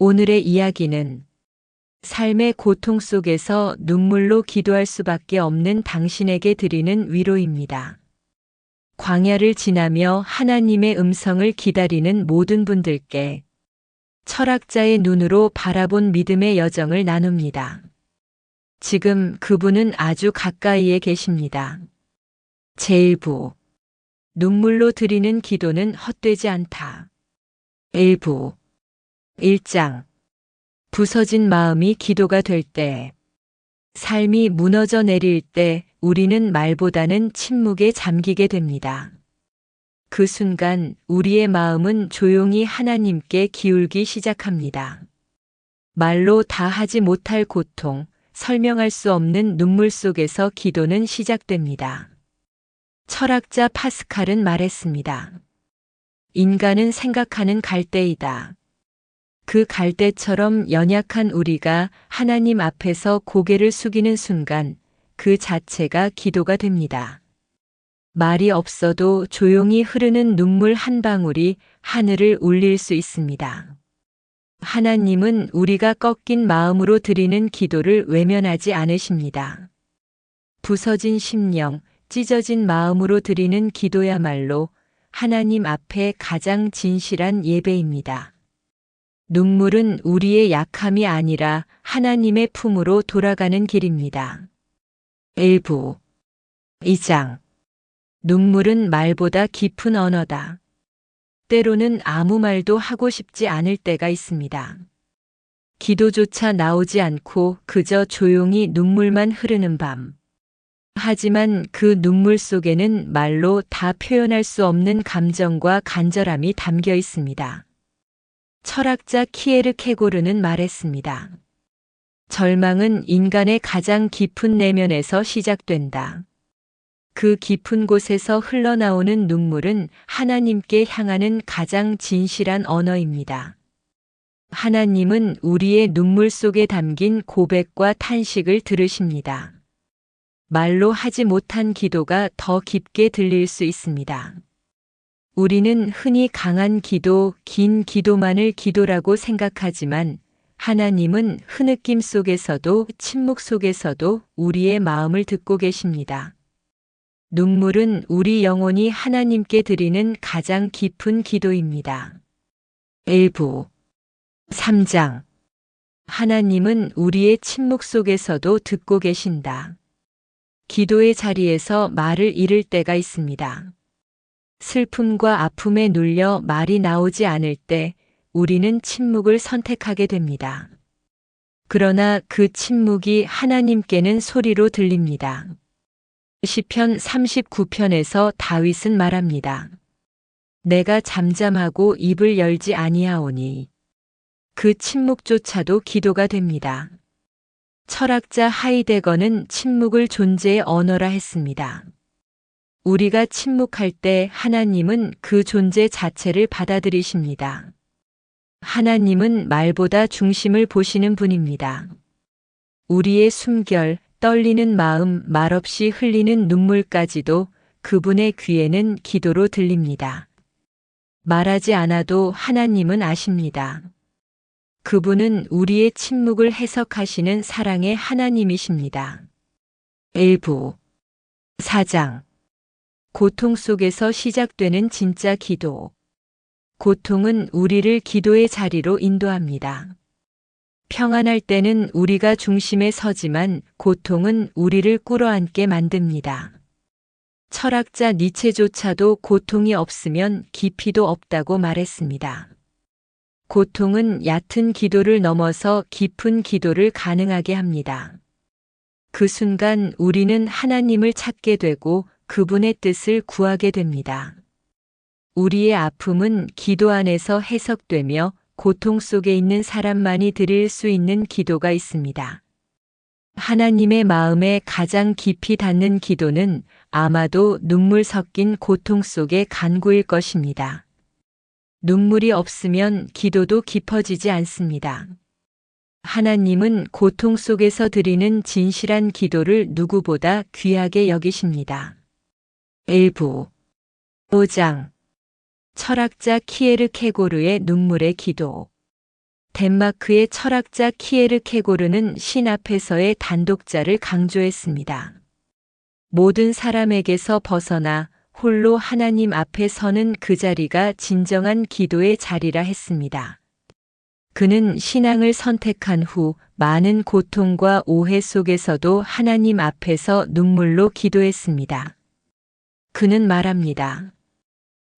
오늘의 이야기는 삶의 고통 속에서 눈물로 기도할 수밖에 없는 당신에게 드리는 위로입니다. 광야를 지나며 하나님의 음성을 기다리는 모든 분들께 철학자의 눈으로 바라본 믿음의 여정을 나눕니다. 지금 그분은 아주 가까이에 계십니다. 제1부 눈물로 드리는 기도는 헛되지 않다. 1부 1장 부서진 마음이 기도가 될 때, 삶이 무너져 내릴 때 우리는 말보다는 침묵에 잠기게 됩니다. 그 순간 우리의 마음은 조용히 하나님께 기울기 시작합니다. 말로 다 하지 못할 고통, 설명할 수 없는 눈물 속에서 기도는 시작됩니다. 철학자 파스칼은 말했습니다. 인간은 생각하는 갈대이다. 그 갈대처럼 연약한 우리가 하나님 앞에서 고개를 숙이는 순간 그 자체가 기도가 됩니다. 말이 없어도 조용히 흐르는 눈물 한 방울이 하늘을 울릴 수 있습니다. 하나님은 우리가 꺾인 마음으로 드리는 기도를 외면하지 않으십니다. 부서진 심령, 찢어진 마음으로 드리는 기도야말로 하나님 앞에 가장 진실한 예배입니다. 눈물은 우리의 약함이 아니라 하나님의 품으로 돌아가는 길입니다. 일부 2장 눈물은 말보다 깊은 언어다. 때로는 아무 말도 하고 싶지 않을 때가 있습니다. 기도조차 나오지 않고 그저 조용히 눈물만 흐르는 밤. 하지만 그 눈물 속에는 말로 다 표현할 수 없는 감정과 간절함이 담겨 있습니다. 철학자 키에르 케고르는 말했습니다. 절망은 인간의 가장 깊은 내면에서 시작된다. 그 깊은 곳에서 흘러나오는 눈물은 하나님께 향하는 가장 진실한 언어입니다. 하나님은 우리의 눈물 속에 담긴 고백과 탄식을 들으십니다. 말로 하지 못한 기도가 더 깊게 들릴 수 있습니다. 우리는 흔히 강한 기도, 긴 기도만을 기도라고 생각하지만 하나님은 흐느낌 속에서도 침묵 속에서도 우리의 마음을 듣고 계십니다. 눈물은 우리 영혼이 하나님께 드리는 가장 깊은 기도입니다. 일부 3장 하나님은 우리의 침묵 속에서도 듣고 계신다. 기도의 자리에서 말을 잃을 때가 있습니다. 슬픔과 아픔에 눌려 말이 나오지 않을 때 우리는 침묵을 선택하게 됩니다. 그러나 그 침묵이 하나님께는 소리로 들립니다. 시편 39편에서 다윗은 말합니다. 내가 잠잠하고 입을 열지 아니하오니 그 침묵조차도 기도가 됩니다. 철학자 하이데거는 침묵을 존재의 언어라 했습니다. 우리가 침묵할 때 하나님은 그 존재 자체를 받아들이십니다. 하나님은 말보다 중심을 보시는 분입니다. 우리의 숨결, 떨리는 마음, 말없이 흘리는 눈물까지도 그분의 귀에는 기도로 들립니다. 말하지 않아도 하나님은 아십니다. 그분은 우리의 침묵을 해석하시는 사랑의 하나님이십니다. 일부 4장 고통 속에서 시작되는 진짜 기도. 고통은 우리를 기도의 자리로 인도합니다. 평안할 때는 우리가 중심에 서지만 고통은 우리를 꿇어앉게 만듭니다. 철학자 니체조차도 고통이 없으면 깊이도 없다고 말했습니다. 고통은 얕은 기도를 넘어서 깊은 기도를 가능하게 합니다. 그 순간 우리는 하나님을 찾게 되고 그분의 뜻을 구하게 됩니다. 우리의 아픔은 기도 안에서 해석되며 고통 속에 있는 사람만이 드릴 수 있는 기도가 있습니다. 하나님의 마음에 가장 깊이 닿는 기도는 아마도 눈물 섞인 고통 속의 간구일 것입니다. 눈물이 없으면 기도도 깊어지지 않습니다. 하나님은 고통 속에서 드리는 진실한 기도를 누구보다 귀하게 여기십니다. 일부 5장 철학자 키에르 케고르의 눈물의 기도 덴마크의 철학자 키에르 케고르는 신 앞에서의 단독자를 강조했습니다. 모든 사람에게서 벗어나 홀로 하나님 앞에 서는 그 자리가 진정한 기도의 자리라 했습니다. 그는 신앙을 선택한 후 많은 고통과 오해 속에서도 하나님 앞에서 눈물로 기도했습니다. 그는 말합니다.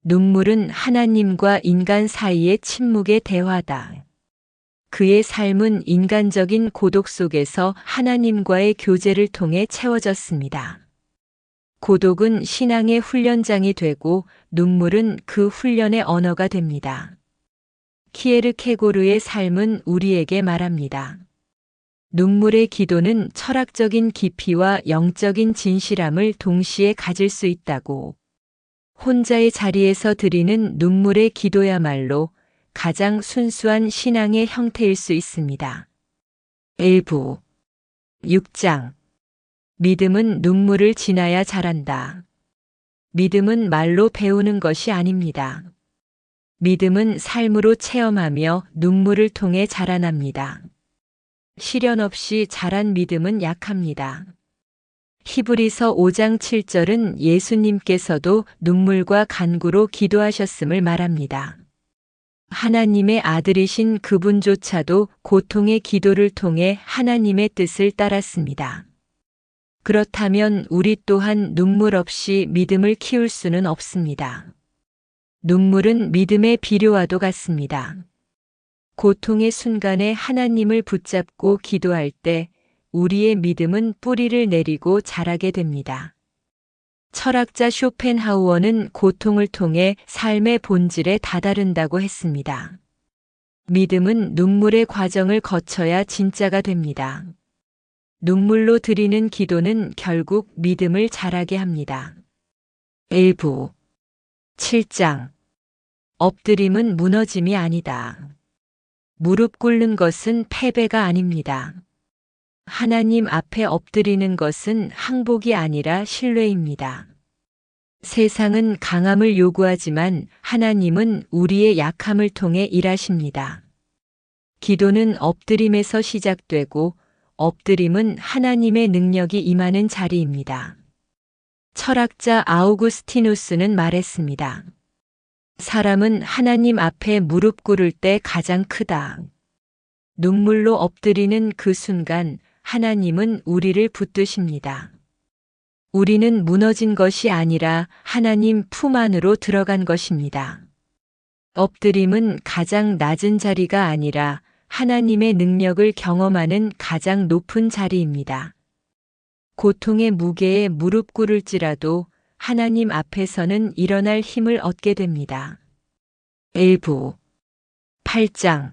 눈물은 하나님과 인간 사이의 침묵의 대화다. 그의 삶은 인간적인 고독 속에서 하나님과의 교제를 통해 채워졌습니다. 고독은 신앙의 훈련장이 되고 눈물은 그 훈련의 언어가 됩니다. 키에르 케고르의 삶은 우리에게 말합니다. 눈물의 기도는 철학적인 깊이와 영적인 진실함을 동시에 가질 수 있다고. 혼자의 자리에서 드리는 눈물의 기도야말로 가장 순수한 신앙의 형태일 수 있습니다. 일부 6장 믿음은 눈물을 지나야 자란다. 믿음은 말로 배우는 것이 아닙니다. 믿음은 삶으로 체험하며 눈물을 통해 자라납니다. 시련 없이 자란 믿음은 약합니다. 히브리서 5장 7절은 예수님께서도 눈물과 간구로 기도하셨음을 말합니다. 하나님의 아들이신 그분조차도 고통의 기도를 통해 하나님의 뜻을 따랐습니다. 그렇다면 우리 또한 눈물 없이 믿음을 키울 수는 없습니다. 눈물은 믿음의 비료와도 같습니다. 고통의 순간에 하나님을 붙잡고 기도할 때 우리의 믿음은 뿌리를 내리고 자라게 됩니다. 철학자 쇼펜하우어는 고통을 통해 삶의 본질에 다다른다고 했습니다. 믿음은 눈물의 과정을 거쳐야 진짜가 됩니다. 눈물로 드리는 기도는 결국 믿음을 자라게 합니다. 일부 7장 엎드림은 무너짐이 아니다. 무릎 꿇는 것은 패배가 아닙니다. 하나님 앞에 엎드리는 것은 항복이 아니라 신뢰입니다. 세상은 강함을 요구하지만 하나님은 우리의 약함을 통해 일하십니다. 기도는 엎드림에서 시작되고 엎드림은 하나님의 능력이 임하는 자리입니다. 철학자 아우구스티누스는 말했습니다. 사람은 하나님 앞에 무릎 꿇을 때 가장 크다. 눈물로 엎드리는 그 순간 하나님은 우리를 붙드십니다. 우리는 무너진 것이 아니라 하나님 품 안으로 들어간 것입니다. 엎드림은 가장 낮은 자리가 아니라 하나님의 능력을 경험하는 가장 높은 자리입니다. 고통의 무게에 무릎 꿇을지라도 하나님 앞에서는 일어날 힘을 얻게 됩니다. 일부 8장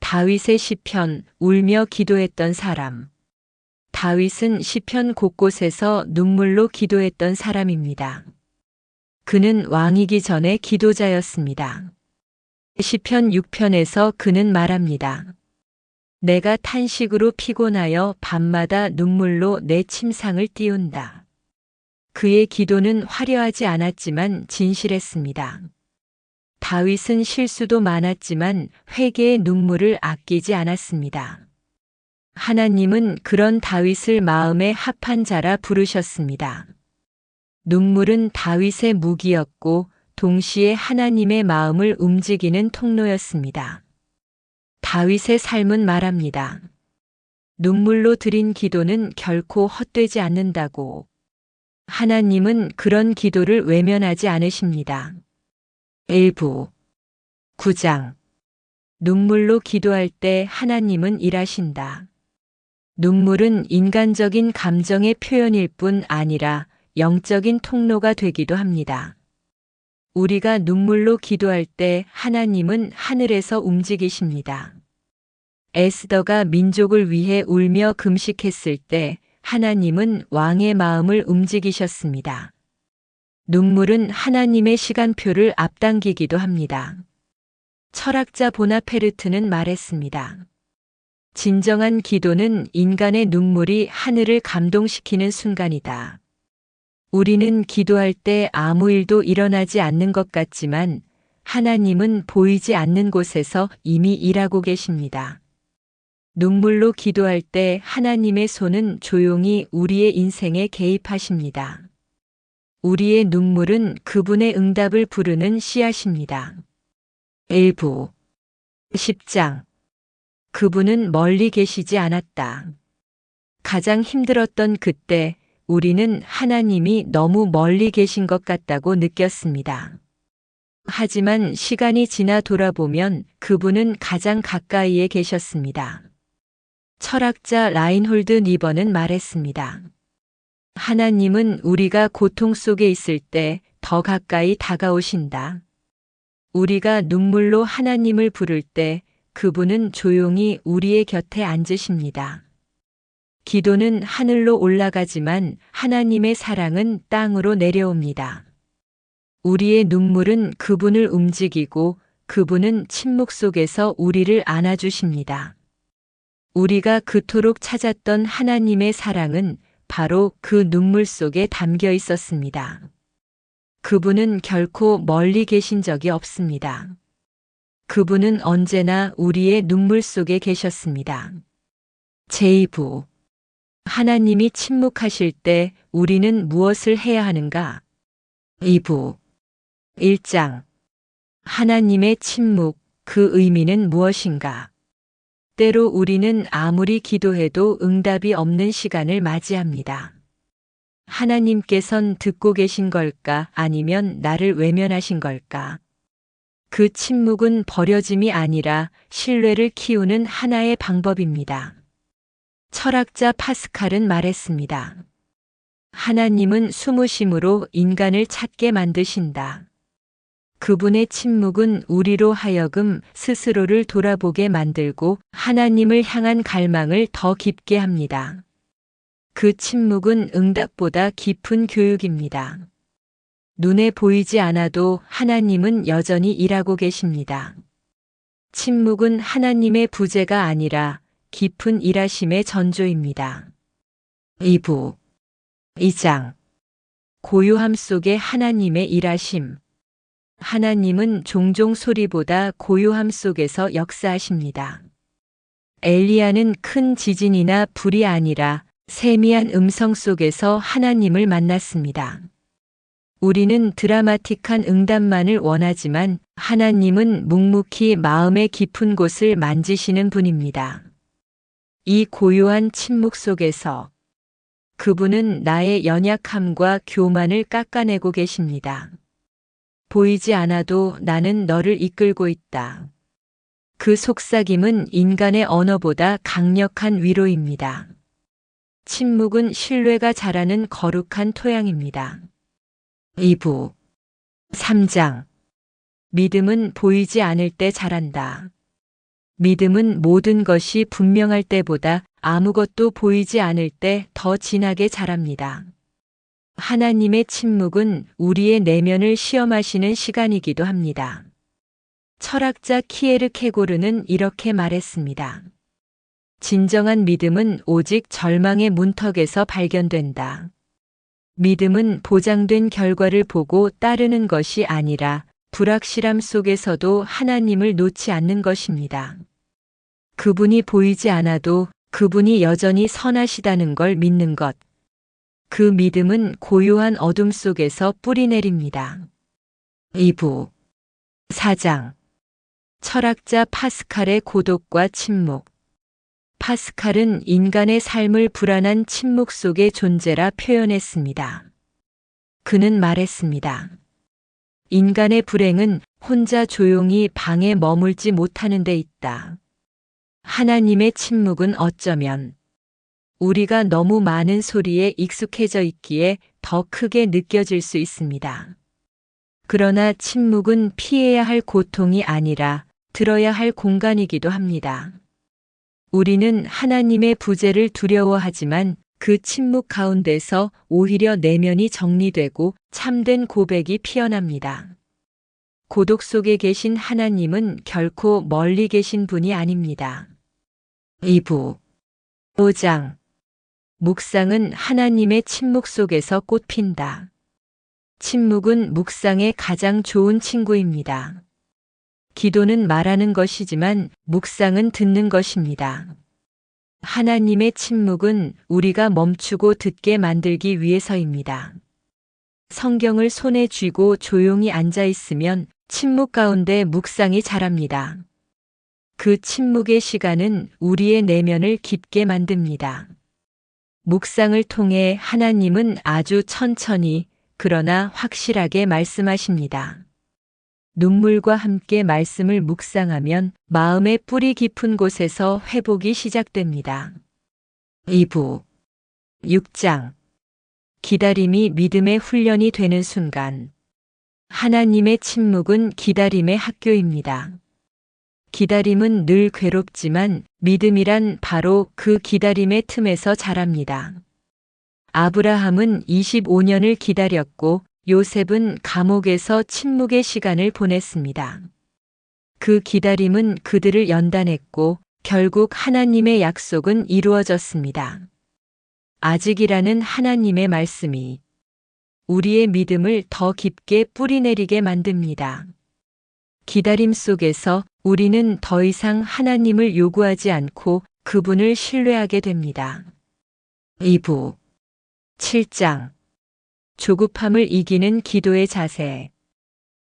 다윗의 시편 울며 기도했던 사람. 다윗은 시편 곳곳에서 눈물로 기도했던 사람입니다. 그는 왕이기 전에 기도자였습니다. 시편 6편에서 그는 말합니다. 내가 탄식으로 피곤하여 밤마다 눈물로 내 침상을 띄운다. 그의 기도는 화려하지 않았지만 진실했습니다. 다윗은 실수도 많았지만 회개의 눈물을 아끼지 않았습니다. 하나님은 그런 다윗을 마음에 합한 자라 부르셨습니다. 눈물은 다윗의 무기였고 동시에 하나님의 마음을 움직이는 통로였습니다. 다윗의 삶은 말합니다. 눈물로 드린 기도는 결코 헛되지 않는다고. 하나님은 그런 기도를 외면하지 않으십니다. 일부 9장 눈물로 기도할 때 하나님은 일하신다. 눈물은 인간적인 감정의 표현일 뿐 아니라 영적인 통로가 되기도 합니다. 우리가 눈물로 기도할 때 하나님은 하늘에서 움직이십니다. 에스더가 민족을 위해 울며 금식했을 때 하나님은 왕의 마음을 움직이셨습니다. 눈물은 하나님의 시간표를 앞당기기도 합니다. 철학자 보나페르트는 말했습니다. 진정한 기도는 인간의 눈물이 하늘을 감동시키는 우리는 기도할 때 아무 일도 일어나지 않는 것 같지만 하나님은 보이지 않는 곳에서 이미 일하고 계십니다. 눈물로 기도할 때 하나님의 손은 조용히 우리의 인생에 개입하십니다. 우리의 눈물은 그분의 응답을 부르는 씨앗입니다. 일부 10장 그분은 멀리 계시지 않았다. 가장 힘들었던 그때 우리는 하나님이 너무 멀리 계신 것 같다고 느꼈습니다. 하지만 시간이 지나 돌아보면 그분은 가장 가까이에 계셨습니다. 철학자 라인홀드 니버는 말했습니다. 하나님은 우리가 고통 속에 있을 때 더 가까이 다가오신다. 우리가 눈물로 하나님을 부를 때 그분은 조용히 우리의 곁에 앉으십니다. 기도는 하늘로 올라가지만 하나님의 사랑은 땅으로 내려옵니다. 우리의 눈물은 그분을 움직이고 그분은 침묵 속에서 우리를 안아주십니다. 우리가 그토록 찾았던 하나님의 사랑은 바로 그 눈물 속에 담겨 있었습니다. 그분은 결코 멀리 계신 적이 없습니다. 그분은 언제나 우리의 눈물 속에 계셨습니다. 제2부 하나님이 침묵하실 때 우리는 무엇을 해야 하는가? 2부 1장 하나님의 침묵, 그 의미는 무엇인가? 때로 우리는 아무리 기도해도 응답이 없는 시간을 맞이합니다. 하나님께선 듣고 계신 걸까 아니면 나를 외면하신 걸까? 그 침묵은 버려짐이 아니라 신뢰를 키우는 하나의 방법입니다. 철학자 파스칼은 말했습니다. 하나님은 숨으심으로 인간을 찾게 만드신다. 그분의 침묵은 우리로 하여금 스스로를 돌아보게 만들고 하나님을 향한 갈망을 더 깊게 합니다. 그 침묵은 응답보다 깊은 교육입니다. 눈에 보이지 않아도 하나님은 여전히 일하고 계십니다. 침묵은 하나님의 부재가 아니라 깊은 일하심의 전조입니다. 2부 2장 고요함 속에 하나님의 일하심 하나님은 종종 소리보다 고요함 속에서 역사하십니다. 엘리야는 큰 지진이나 불이 아니라 세미한 음성 속에서 하나님을 만났습니다. 우리는 드라마틱한 응답만을 원하지만 하나님은 묵묵히 마음의 깊은 곳을 만지시는 분입니다. 이 고요한 침묵 속에서 그분은 나의 연약함과 교만을 깎아내고 계십니다. 보이지 않아도 나는 너를 이끌고 있다. 그 속삭임은 인간의 언어보다 강력한 위로입니다. 침묵은 신뢰가 자라는 거룩한 토양입니다. 2부 3장 믿음은 보이지 않을 때 자란다. 믿음은 모든 것이 분명할 때보다 아무것도 보이지 않을 때 더 진하게 자랍니다. 하나님의 침묵은 우리의 내면을 시험하시는 시간이기도 합니다. 철학자 키에르 케고르는 이렇게 말했습니다. 진정한 믿음은 오직 절망의 문턱에서 발견된다. 믿음은 보장된 결과를 보고 따르는 것이 아니라 불확실함 속에서도 하나님을 놓지 않는 것입니다. 그분이 보이지 않아도 그분이 여전히 선하시다는 걸 믿는 것. 그 믿음은 고요한 어둠 속에서 뿌리내립니다. 2부 4장 철학자 파스칼의 고독과 침묵 파스칼은 인간의 삶을 불안한 침묵 속의 존재라 표현했습니다. 그는 말했습니다. 인간의 불행은 혼자 조용히 방에 머물지 못하는 데 있다. 하나님의 침묵은 어쩌면 우리가 너무 많은 소리에 익숙해져 있기에 더 크게 느껴질 수 있습니다. 그러나 침묵은 피해야 할 고통이 아니라 들어야 할 공간이기도 합니다. 우리는 하나님의 부재를 두려워하지만 그 침묵 가운데서 오히려 내면이 정리되고 참된 고백이 피어납니다. 고독 속에 계신 하나님은 결코 멀리 계신 분이 아닙니다. 2부 5장 묵상은 하나님의 침묵 속에서 꽃핀다. 침묵은 묵상의 가장 좋은 친구입니다. 기도는 말하는 것이지만 묵상은 듣는 것입니다. 하나님의 침묵은 우리가 멈추고 듣게 만들기 위해서입니다. 성경을 손에 쥐고 조용히 앉아 있으면 침묵 가운데 묵상이 자랍니다. 그 침묵의 시간은 우리의 내면을 깊게 만듭니다. 묵상을 통해 하나님은 아주 천천히 그러나 확실하게 말씀하십니다. 눈물과 함께 말씀을 묵상하면 마음의 뿌리 깊은 곳에서 회복이 시작됩니다. 2부 6장 기다림이 믿음의 훈련이 되는 순간 하나님의 침묵은 기다림의 학교입니다. 기다림은 늘 괴롭지만 믿음이란 바로 그 기다림의 틈에서 자랍니다. 아브라함은 25년을 기다렸고 요셉은 감옥에서 침묵의 시간을 보냈습니다. 그 기다림은 그들을 연단했고 결국 하나님의 약속은 이루어졌습니다. 아직이라는 하나님의 말씀이 우리의 믿음을 더 깊게 뿌리내리게 만듭니다. 기다림 속에서 우리는 더 이상 하나님을 요구하지 않고 그분을 신뢰하게 됩니다. 2부 7장 조급함을 이기는 기도의 자세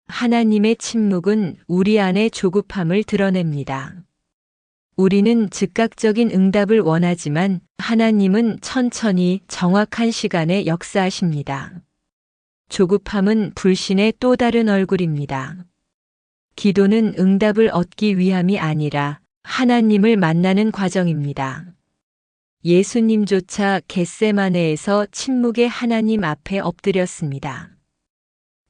하나님의 침묵은 우리 안의 조급함을 드러냅니다. 우리는 즉각적인 응답을 원하지만 하나님은 천천히 정확한 시간에 역사하십니다. 조급함은 불신의 또 다른 얼굴입니다. 기도는 응답을 얻기 위함이 아니라 하나님을 만나는 과정입니다. 예수님조차 겟세마네에서 침묵의 하나님 앞에 엎드렸습니다.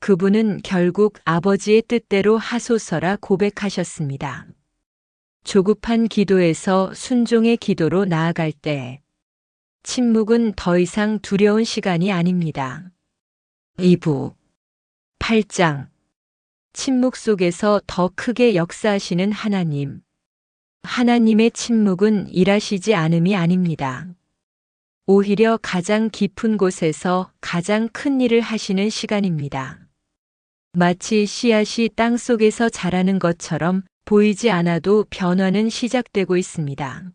그분은 결국 아버지의 뜻대로 하소서라 고백하셨습니다. 조급한 기도에서 순종의 기도로 나아갈 때 침묵은 더 이상 두려운 시간이 아닙니다. 2부 8장 침묵 속에서 더 크게 역사하시는 하나님 하나님의 침묵은 일하시지 않음이 아닙니다. 오히려 가장 깊은 곳에서 가장 큰 일을 하시는 시간입니다. 마치 씨앗이 땅 속에서 자라는 것처럼 보이지 않아도 변화는 시작되고 있습니다.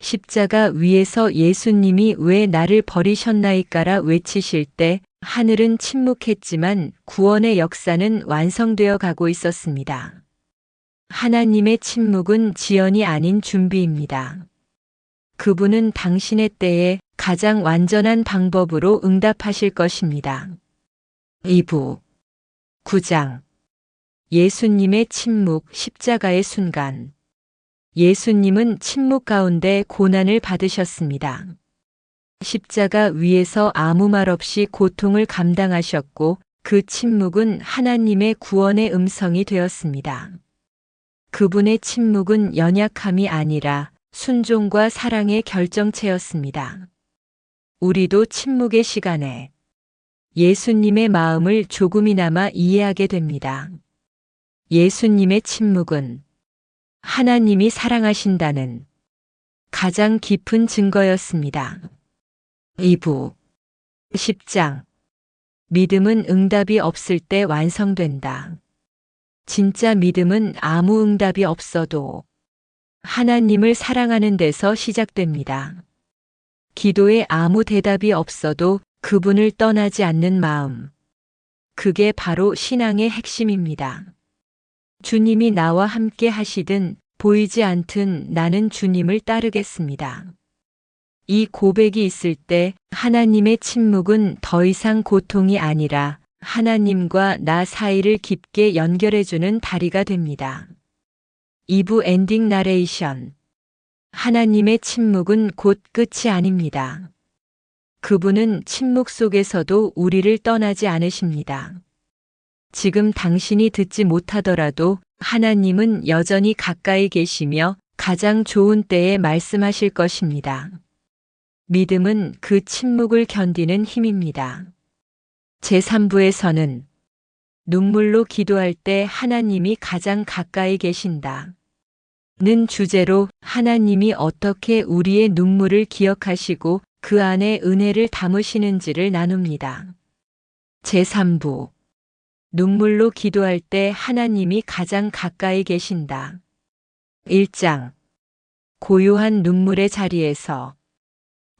십자가 위에서 예수님이 왜 나를 버리셨나이까라 외치실 때 하늘은 침묵했지만 구원의 역사는 완성되어 가고 있었습니다. 하나님의 침묵은 지연이 아닌 준비입니다. 그분은 당신의 때에 가장 완전한 방법으로 응답하실 것입니다. 2부 9장 예수님의 침묵 십자가의 순간 예수님은 침묵 가운데 고난을 받으셨습니다. 십자가 위에서 아무 말 없이 고통을 감당하셨고 그 침묵은 하나님의 구원의 음성이 되었습니다. 그분의 침묵은 연약함이 아니라 순종과 사랑의 결정체였습니다. 우리도 침묵의 시간에 예수님의 마음을 조금이나마 이해하게 됩니다. 예수님의 침묵은 하나님이 사랑하신다는 가장 깊은 증거였습니다. 2부 10장 믿음은 응답이 없을 때 완성된다. 진짜 믿음은 아무 응답이 없어도 하나님을 사랑하는 데서 시작됩니다. 기도에 아무 대답이 없어도 그분을 떠나지 않는 마음. 그게 바로 신앙의 핵심입니다. 주님이 나와 함께 하시든 보이지 않든 나는 주님을 따르겠습니다. 이 고백이 있을 때 하나님의 침묵은 더 이상 고통이 아니라 하나님과 나 사이를 깊게 연결해주는 다리가 됩니다. 2부 엔딩 나레이션 하나님의 침묵은 곧 끝이 아닙니다. 그분은 침묵 속에서도 우리를 떠나지 않으십니다. 지금 당신이 듣지 못하더라도 하나님은 여전히 가까이 계시며 가장 좋은 때에 말씀하실 것입니다. 믿음은 그 침묵을 견디는 힘입니다. 제3부에서는 눈물로 기도할 때 하나님이 가장 가까이 계신다. 는 주제로 하나님이 어떻게 우리의 눈물을 기억하시고 그 안에 은혜를 담으시는지를 나눕니다. 제3부 눈물로 기도할 때 하나님이 가장 가까이 계신다. 1장. 고요한 눈물의 자리에서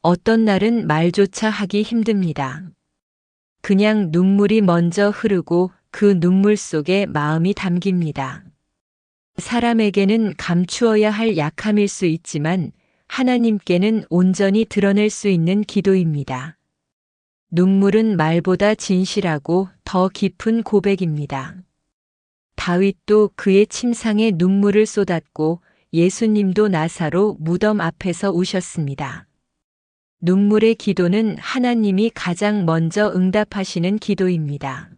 어떤 날은 말조차 하기 힘듭니다. 그냥 눈물이 먼저 흐르고 그 눈물 속에 마음이 담깁니다. 사람에게는 감추어야 할 약함일 수 있지만 하나님께는 온전히 드러낼 수 있는 기도입니다. 눈물은 말보다 진실하고 더 깊은 고백입니다. 다윗도 그의 침상에 눈물을 쏟았고 예수님도 나사로 무덤 앞에서 우셨습니다. 눈물의 기도는 하나님이 가장 먼저 응답하시는 기도입니다.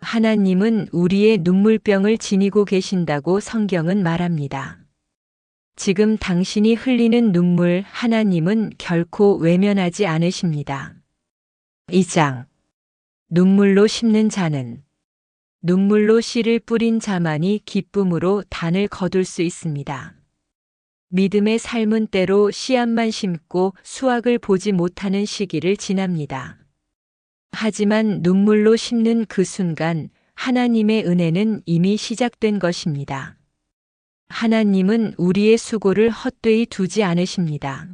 하나님은 우리의 눈물병을 지니고 계신다고 성경은 말합니다. 지금 당신이 흘리는 눈물 하나님은 결코 외면하지 않으십니다. 2장. 눈물로 심는 자는 눈물로 씨를 뿌린 자만이 기쁨으로 단을 거둘 수 있습니다. 믿음의 삶은 때로 씨앗만 심고 수확을 보지 못하는 시기를 지납니다. 하지만 눈물로 심는 그 순간 하나님의 은혜는 이미 시작된 것입니다. 하나님은 우리의 수고를 헛되이 두지 않으십니다.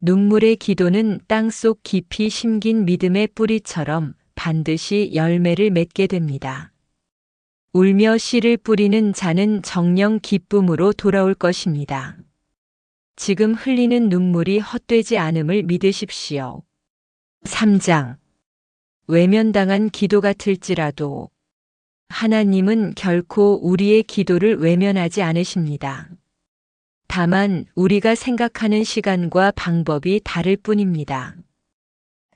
눈물의 기도는 땅속 깊이 심긴 믿음의 뿌리처럼 반드시 열매를 맺게 됩니다. 울며 씨를 뿌리는 자는 정령 기쁨으로 돌아올 것입니다. 지금 흘리는 눈물이 헛되지 않음을 믿으십시오. 3장. 외면당한 기도 같을지라도 하나님은 결코 우리의 기도를 외면하지 않으십니다. 다만 우리가 생각하는 시간과 방법이 다를 뿐입니다.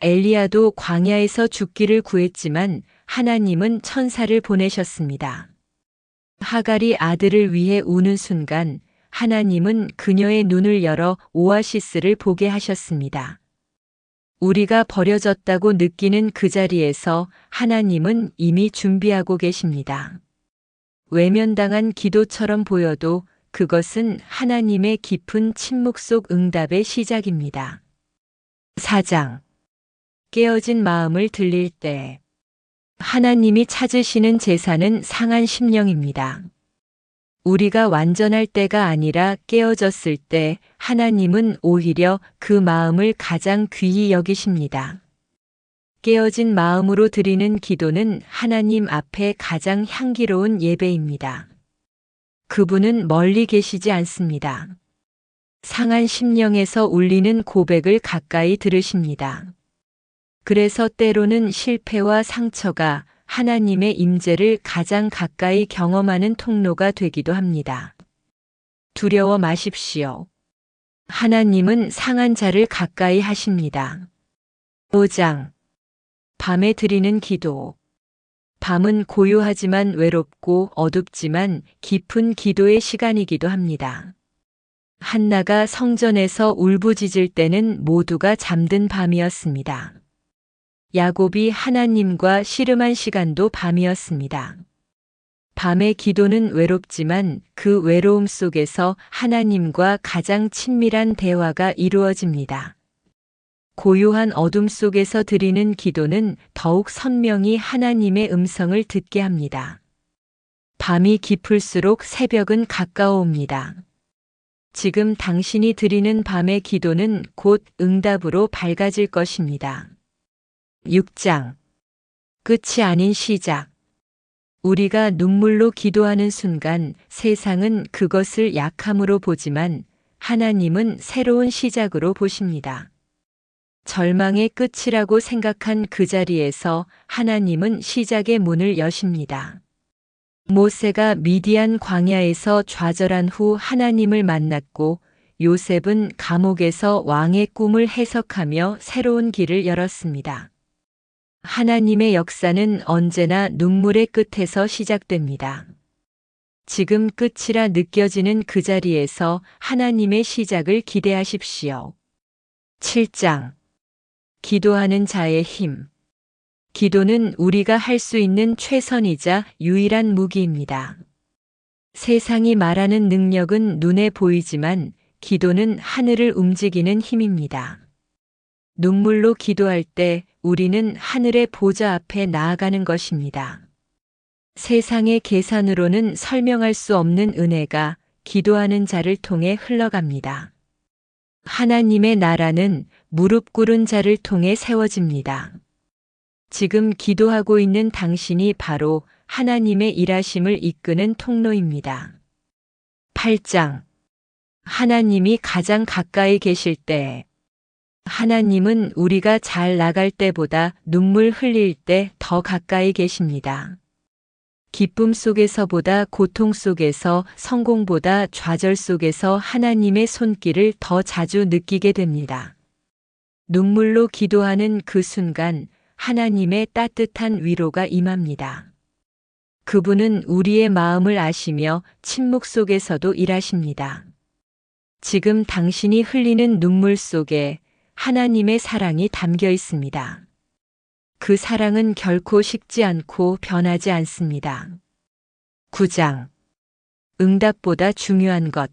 엘리야도 광야에서 죽기를 구했지만 하나님은 천사를 보내셨습니다. 하갈이 아들을 위해 우는 순간 하나님은 그녀의 눈을 열어 오아시스를 보게 하셨습니다. 우리가 버려졌다고 느끼는 그 자리에서 하나님은 이미 준비하고 계십니다. 외면당한 기도처럼 보여도 그것은 하나님의 깊은 침묵 속 응답의 시작입니다. 4장. 깨어진 마음을 들릴 때 하나님이 찾으시는 제사는 상한 심령입니다. 우리가 완전할 때가 아니라 깨어졌을 때 하나님은 오히려 그 마음을 가장 귀히 여기십니다. 깨어진 마음으로 드리는 기도는 하나님 앞에 가장 향기로운 예배입니다. 그분은 멀리 계시지 않습니다. 상한 심령에서 울리는 고백을 가까이 들으십니다. 그래서 때로는 실패와 상처가 하나님의 임재를 가장 가까이 경험하는 통로가 되기도 합니다. 두려워 마십시오. 하나님은 상한 자를 가까이 하십니다. 5장. 밤에 드리는 기도. 밤은 고요하지만 외롭고 어둡지만 깊은 기도의 시간이기도 합니다. 한나가 성전에서 울부짖을 때는 모두가 잠든 밤이었습니다. 야곱이 하나님과 씨름한 시간도 밤이었습니다. 밤의 기도는 외롭지만 그 외로움 속에서 하나님과 가장 친밀한 대화가 이루어집니다. 고요한 어둠 속에서 드리는 기도는 더욱 선명히 하나님의 음성을 듣게 합니다. 밤이 깊을수록 새벽은 가까워옵니다. 지금 당신이 드리는 밤의 기도는 곧 응답으로 밝아질 것입니다. 6장. 끝이 아닌 시작. 우리가 눈물로 기도하는 순간 세상은 그것을 약함으로 보지만 하나님은 새로운 시작으로 보십니다. 절망의 끝이라고 생각한 그 자리에서 하나님은 시작의 문을 여십니다. 모세가 미디안 광야에서 좌절한 후 하나님을 만났고 요셉은 감옥에서 왕의 꿈을 해석하며 새로운 길을 열었습니다. 하나님의 역사는 언제나 눈물의 끝에서 시작됩니다. 지금 끝이라 느껴지는 그 자리에서 하나님의 시작을 기대하십시오. 7장 기도하는 자의 힘. 기도는 우리가 할 수 있는 최선이자 유일한 무기입니다. 세상이 말하는 능력은 눈에 보이지만 기도는 하늘을 움직이는 힘입니다. 눈물로 기도할 때 우리는 하늘의 보좌 앞에 나아가는 것입니다. 세상의 계산으로는 설명할 수 없는 은혜가 기도하는 자를 통해 흘러갑니다. 하나님의 나라는 무릎 꿇은 자를 통해 세워집니다. 지금 기도하고 있는 당신이 바로 하나님의 일하심을 이끄는 통로입니다. 8장 하나님이 가장 가까이 계실 때 하나님은 우리가 잘 나갈 때보다 눈물 흘릴 때 더 가까이 계십니다. 기쁨 속에서보다 고통 속에서 성공보다 좌절 속에서 하나님의 손길을 더 자주 느끼게 됩니다. 눈물로 기도하는 그 순간 하나님의 따뜻한 위로가 임합니다. 그분은 우리의 마음을 아시며 침묵 속에서도 일하십니다. 지금 당신이 흘리는 눈물 속에 하나님의 사랑이 담겨 있습니다. 그 사랑은 결코 식지 않고 변하지 않습니다. 9장. 응답보다 중요한 것.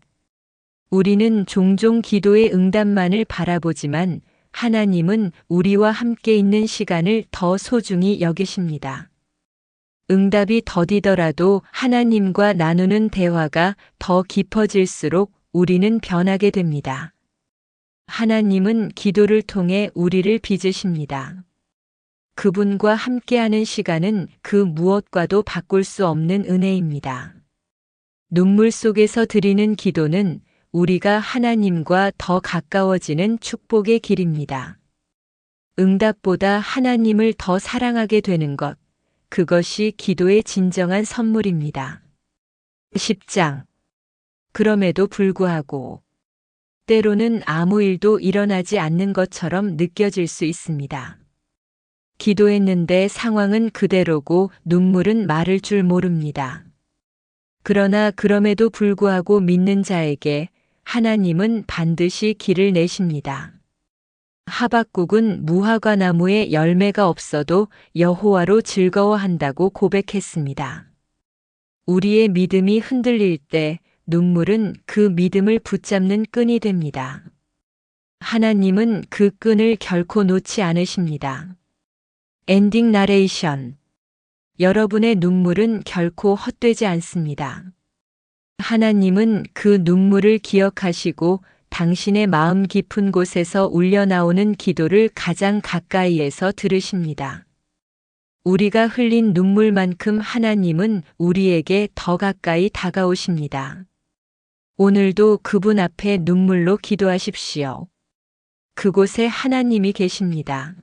우리는 종종 기도의 응답만을 바라보지만 하나님은 우리와 함께 있는 시간을 더 소중히 여기십니다. 응답이 더디더라도 하나님과 나누는 대화가 더 깊어질수록 우리는 변하게 됩니다. 하나님은 기도를 통해 우리를 빚으십니다. 그분과 함께하는 시간은 그 무엇과도 바꿀 수 없는 은혜입니다. 눈물 속에서 드리는 기도는 우리가 하나님과 더 가까워지는 축복의 길입니다. 응답보다 하나님을 더 사랑하게 되는 것, 그것이 기도의 진정한 선물입니다. 10장. 그럼에도 불구하고, 때로는 아무 일도 일어나지 않는 것처럼 느껴질 수 있습니다. 기도했는데 상황은 그대로고 눈물은 마를 줄 모릅니다. 그러나 그럼에도 불구하고 믿는 자에게 하나님은 반드시 길을 내십니다. 하박국은 무화과 나무에 열매가 없어도 여호와로 즐거워한다고 고백했습니다. 우리의 믿음이 흔들릴 때 눈물은 그 믿음을 붙잡는 끈이 됩니다. 하나님은 그 끈을 결코 놓지 않으십니다. 엔딩 나레이션. 여러분의 눈물은 결코 헛되지 않습니다. 하나님은 그 눈물을 기억하시고 당신의 마음 깊은 곳에서 울려나오는 기도를 가장 가까이에서 들으십니다. 우리가 흘린 눈물만큼 하나님은 우리에게 더 가까이 다가오십니다. 오늘도 그분 앞에 눈물로 기도하십시오. 그곳에 하나님이 계십니다.